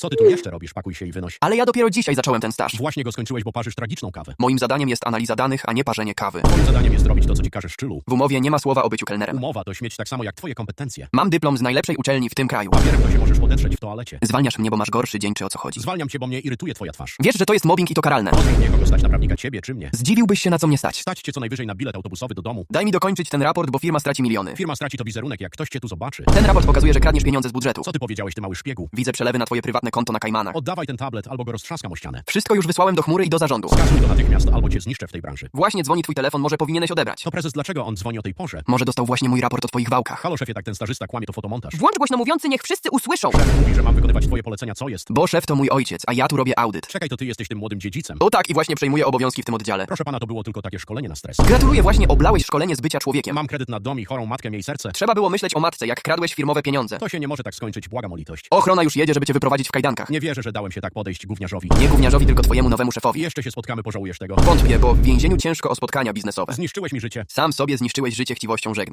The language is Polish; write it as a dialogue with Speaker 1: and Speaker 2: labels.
Speaker 1: Co ty tu jeszcze robisz? Pakuj się i wynoś.
Speaker 2: Ale ja dopiero dzisiaj zacząłem ten staż.
Speaker 1: Właśnie go skończyłeś, bo parzysz tragiczną kawę.
Speaker 2: Moim zadaniem jest analiza danych, a nie parzenie kawy.
Speaker 1: Twoim zadaniem jest robić to, co ci każe szczylu.
Speaker 2: W umowie nie ma słowa o byciu kelnerem.
Speaker 1: Umowa to śmieć tak samo jak twoje kompetencje.
Speaker 2: Mam dyplom z najlepszej uczelni w tym kraju.
Speaker 1: Papierem to się możesz podetrzeć w toalecie.
Speaker 2: Zwalniasz mnie, bo masz gorszy dzień, czy o co chodzi.
Speaker 1: Zwalniam cię, bo mnie irytuje twoja twarz.
Speaker 2: Wiesz, że to jest mobbing i to karalne.
Speaker 1: Rozumiem mnie, kogo stać na prawnika, ciebie czy mnie.
Speaker 2: Zdziwiłbyś się, na co mnie stać.
Speaker 1: Stać cię co najwyżej na bilet autobusowy do domu.
Speaker 2: Daj mi dokończyć ten raport, bo firma straci miliony.
Speaker 1: Firma straci to wizerunek, jak ktoś cię tu zobaczy.
Speaker 2: Ten raport pokazuje, że kradniesz pieniądze z budżetu.
Speaker 1: Co ty powiedziałeś, ty mały szpiegu?
Speaker 2: Widzę przelewy na twoje prywatne konto na Kajmanach.
Speaker 1: Oddawaj ten tablet, albo go roztrzaskam o ścianę.
Speaker 2: Wszystko już wysłałem do chmury i do zarządu.
Speaker 1: Skasuj to natychmiast, albo cię zniszczę w tej branży.
Speaker 2: Właśnie dzwoni twój telefon, może powinieneś odebrać.
Speaker 1: To prezes, dlaczego on dzwoni o tej porze?
Speaker 2: Może dostał właśnie mój raport o twoich wałkach.
Speaker 1: Halo szefie, tak ten stażysta kłamie, to fotomontaż.
Speaker 2: Włącz głośno mówiący, niech wszyscy usłyszą.
Speaker 1: Szef mówi, że mam wykonywać twoje polecenia, co jest?
Speaker 2: Bo szef to mój ojciec, a ja tu robię audyt.
Speaker 1: Czekaj, to ty jesteś tym młodym dziedzicem.
Speaker 2: O tak, i właśnie przejmuję obowiązki w tym oddziale.
Speaker 1: Proszę pana, to było tylko takie szkolenie na stres.
Speaker 2: Gratuluję, właśnie oblałeś szkolenie z bycia człowiekiem.
Speaker 1: Mam kredyt na dom i chorą matkę, miej serce.
Speaker 2: Trzeba było myśleć o matce, jak kradłeś firmowe pieniądze.
Speaker 1: To się nie może tak skończyć, błagam o litość.
Speaker 2: Ochrona już jedzie, żeby cię wyprowadzić w kajdankach.
Speaker 1: Nie wierzę, że dałem się tak podejść gówniarzowi.
Speaker 2: Nie gówniarzowi, tylko twojemu nowemu szefowi.
Speaker 1: jeszcze się spotkamy, pożałujesz tego.
Speaker 2: Wątpię, bo w więzieniu ciężko o spotkania biznesowe.
Speaker 1: Zniszczyłeś mi życie.
Speaker 2: Sam sobie zniszczyłeś życie chciwością żegna.